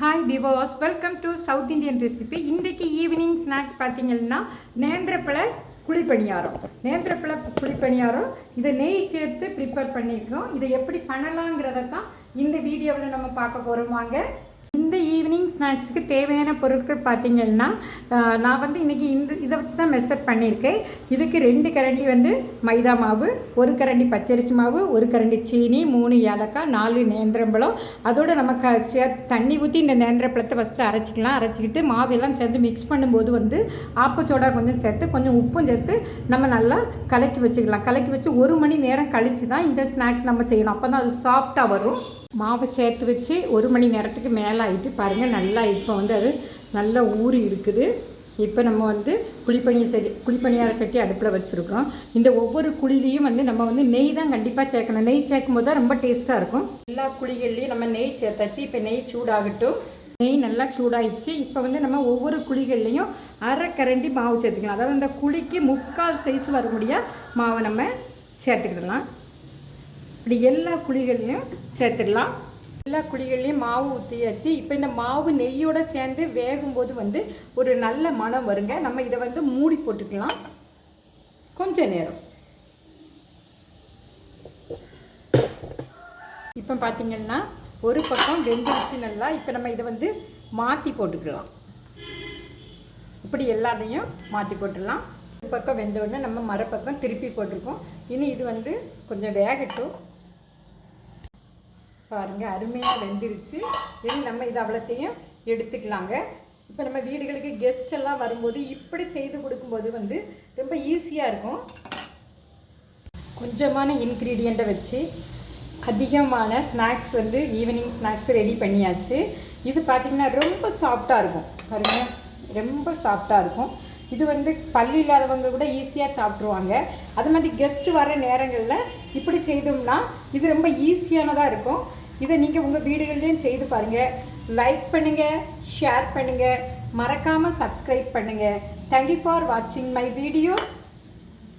Hi பிவாஸ் welcome to South Indian recipe இன்றைக்கு evening snack பார்த்தீங்கன்னா நேந்திரப்பழ குழிப்பணியாரம். நேந்திரப்பழ குழிப்பணியாரம். இதை நெய் சேர்த்து ப்ரிப்பேர் பண்ணியிருக்கோம். இதை எப்படி பண்ணலாங்கிறத தான் இந்த வீடியோவில் நம்ம பார்க்க போகிறோம் வாங்க. இந்த ஈவினிங் ஸ்நாக்ஸுக்கு தேவையான பொருட்கள் பார்த்தீங்கன்னா நான் வந்து இன்றைக்கி இந்த இதை வச்சு தான் மெஷர் பண்ணியிருக்கேன். இதுக்கு ரெண்டு கரண்டி வந்து மைதா மாவு ஒரு கரண்டி பச்சரிசி மாவு ஒரு கரண்டி சீனி மூணு ஏலக்காய் நாலு நேந்திரம்பழம் அதோடு நம்ம க சே தண்ணி ஊற்றி இந்த நேந்திரப்பழத்தை ஃபஸ்ட்டு அரைச்சிக்கலாம். அரைச்சிக்கிட்டு மாவு எல்லாம் சேர்ந்து மிக்ஸ் பண்ணும்போது வந்து ஆப்பச்சோடா கொஞ்சம் சேர்த்து கொஞ்சம் உப்பும் சேர்த்து நம்ம நல்லா கலக்கி வச்சுக்கலாம். கலக்கி வச்சு ஒரு மணி நேரம் கழித்து தான் இந்த ஸ்நாக்ஸ் நம்ம செய்யணும். அப்போ தான் அது சாஃப்டாக வரும். மாவை சேர்த்து வச்சு ஒரு மணி நேரத்துக்கு மேலே ஆகிட்டு பாருங்கள் நல்லா இப்போ வந்து அது நல்லா ஊறி இருக்குது. இப்போ நம்ம வந்து குழிப்பணியை சட்டி குழிப்பணியார சட்டி அடுப்பில் வச்சுருக்கோம் இந்த ஒவ்வொரு குழிலையும் வந்து நம்ம வந்து நெய் தான் கண்டிப்பாக சேர்க்கணும். நெய் சேர்க்கும் போது தான் ரொம்ப டேஸ்ட்டாக இருக்கும். எல்லா குழிகள்லையும் நம்ம நெய் சேர்த்தாச்சு. இப்போ நெய் சூடாகட்டும். நெய் நல்லா சூடாயிடுச்சு. இப்போ வந்து நம்ம ஒவ்வொரு குழிகள்லையும் அரை கரண்டி மாவு சேர்த்துக்கலாம். அதாவது அந்த குழிக்கு முக்கால் சைஸ் வர மாவை நம்ம சேர்த்துக்கிடலாம். இப்படி எல்லா குழிகளையும் சேர்த்துடலாம். எல்லா குழிகள்லையும் மாவு ஊற்றியாச்சு இப்போ இந்த மாவு நெய்யோட சேர்ந்து வேகும்போது வந்து ஒரு நல்ல மணம் வருங்க. நம்ம இதை வந்து மூடி போட்டுக்கலாம். கொஞ்ச நேரம். இப்போ பார்த்தீங்கன்னா ஒரு பக்கம் வெந்துருச்சு நல்லா இப்போ நம்ம இதை வந்து மாற்றி போட்டுக்கலாம். இப்படி எல்லாத்தையும் மாற்றி போட்டுடலாம். ஒரு பக்கம் வெந்த உடனே நம்ம மரப்பக்கம் திருப்பி போட்டிருக்கோம். இனி இது வந்து கொஞ்சம் வேகட்டும். பாருங்கள் அருமையாக வெந்துருச்சு. இனி நம்ம இது அவ்வளோத்தையும் எடுத்துக்கலாங்க. இப்போ நம்ம வீடுகளுக்கு கெஸ்ட் எல்லாம் வரும்போது இப்படி செய்து கொடுக்கும்போது வந்து ரொம்ப ஈஸியாக இருக்கும். கொஞ்சமான இன்க்ரீடியண்ட்டை வச்சு அதிகமான ஸ்நாக்ஸ் வந்து ஈவினிங் ஸ்நாக்ஸ் ரெடி பண்ணியாச்சு. இது பார்த்திங்கன்னா ரொம்ப சாஃப்டாக இருக்கும். பாருங்க ரொம்ப சாஃப்டாக இருக்கும். இது வந்து பள்ளி இல்லாதவங்க கூட ஈஸியாக சாப்பிட்ருவாங்க அது மாதிரி கெஸ்ட் வர நேரங்களில் இப்படி செய்தோம்னா இது ரொம்ப ஈஸியானதாக இருக்கும். இதை நீங்கள் உங்கள் வீடுகள்லேயும் செய்து பாருங்கள் லைக் பண்ணுங்கள் ஷேர் பண்ணுங்கள் மறக்காமல் சப்ஸ்கிரைப் பண்ணுங்கள் தேங்க்யூ ஃபார் வாட்சிங் மை வீடியோ